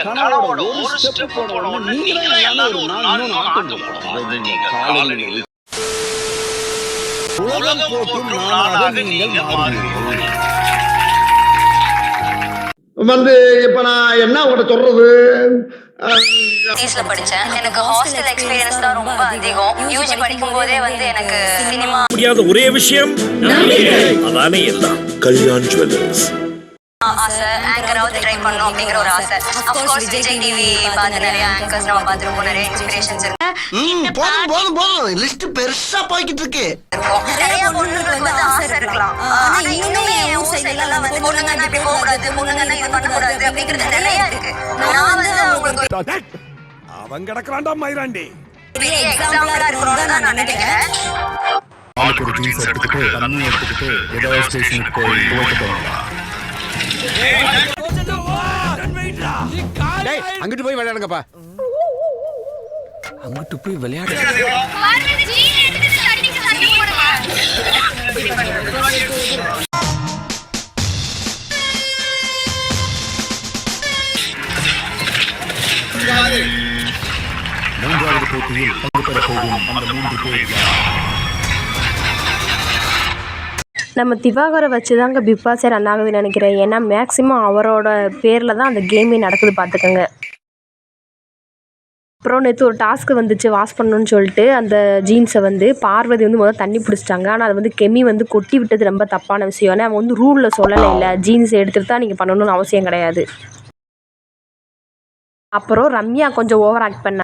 இந்த கனவோட ஒரு ஸ்டெப் போட உடனே நீங்க எல்லாரும் ஒரு நாலு இன்னொன்னு ஆட்டம் போடணும் அது நீங்க காலணிகள் உலகம் போற்றும் நாடாக நீங்கள் மாறுவீர்கள். வந்து இப்ப நான் என்ன உங்கள்கிட்ட சொல்றது? படிச்சேன். எனக்கு ஹாஸ்டல் எக்ஸ்பீரியன்ஸ் தான் ரொம்ப அதிகம். யூஜி படிக்கும் போதே வந்து எனக்கு சினிமா முடியாத ஒரே விஷயம் அதானே எல்லாம். கல்யாண் ஜுவல்லர்ஸ் ஆங்கராவது ட்ரை பண்ணணும் அப்படிங்கிற ஒரு ஆசை அஃப்கோர்ஸ் விஜய் டிவி பார்த்து நிறைய ஆங்கர்ஸ் நம்ம பார்த்துருப்போம் நிறைய இன்ஸ்பிரேஷன்ஸ் ம், போதும் போதும் போதும் லிஸ்ட் பெருசா போய்கிட்டு இருக்கு நிறைய பொண்ணுங்களுக்கு வந்து ஆசை இருக்கலாம் ஆனா இன்னுமே என் ஊர் சைடுல எல்லாம் வந்து பொண்ணுங்க இப்படி போக கூடாது பொண்ணுங்க இது பண்ண கூடாது அப்படிங்கிறது நிறைய இருக்கு நான் வந்து அவங்களுக்கு அவன் கிடக்குறான்டா மயிராண்டி பெரிய எக்ஸாம்பிளா இருக்கணும்னு தான் நான் நினைக்கிறேன் ஆளுக்கு ஒரு ஜீன்ஸ் எடுத்துக்கிட்டு தண்ணி எடுத்துக்கிட்டு ஸ்டேஷனுக்கு போய் போவாங்க அங்கிட்டு போய் விளையாடுங்கப்பா அங்கிட்டு போய் விளையாடு மூன்றாவது போட்டியில் பங்கு பெற போகும் அந்த மூன்று பேர் யார்? நம்ம திவாகரை வச்சு தாங்க பிக் பாஸே ரன் ஆகுதுன்னு நினைக்கிறேன். ஏன்னா மேக்ஸிமம் அவரோட பேரில் தான் அந்த கேமே நடக்குது பார்த்துக்கோங்க. அப்புறம் நேற்று ஒரு டாஸ்க்கு வந்துச்சு வாஷ் பண்ணணும்னு சொல்லிட்டு அந்த ஜீன்ஸை வந்து பார்வதி வந்து முதல்ல தண்ணி பிடிச்சிட்டாங்க. ஆனால் அது வந்து கெமி வந்து கொட்டி விட்டது ரொம்ப தப்பான விஷயம். ஏன்னா அவன் வந்து ரூலில் சொல்லலை இல்லை ஜீன்ஸ் எடுத்துகிட்டு தான் நீங்கள் பண்ணணும்னு அவசியம் கிடையாது. அப்புறம் ரம்யா கொஞ்சம் ஓவர் ஆக்ட் பண்ண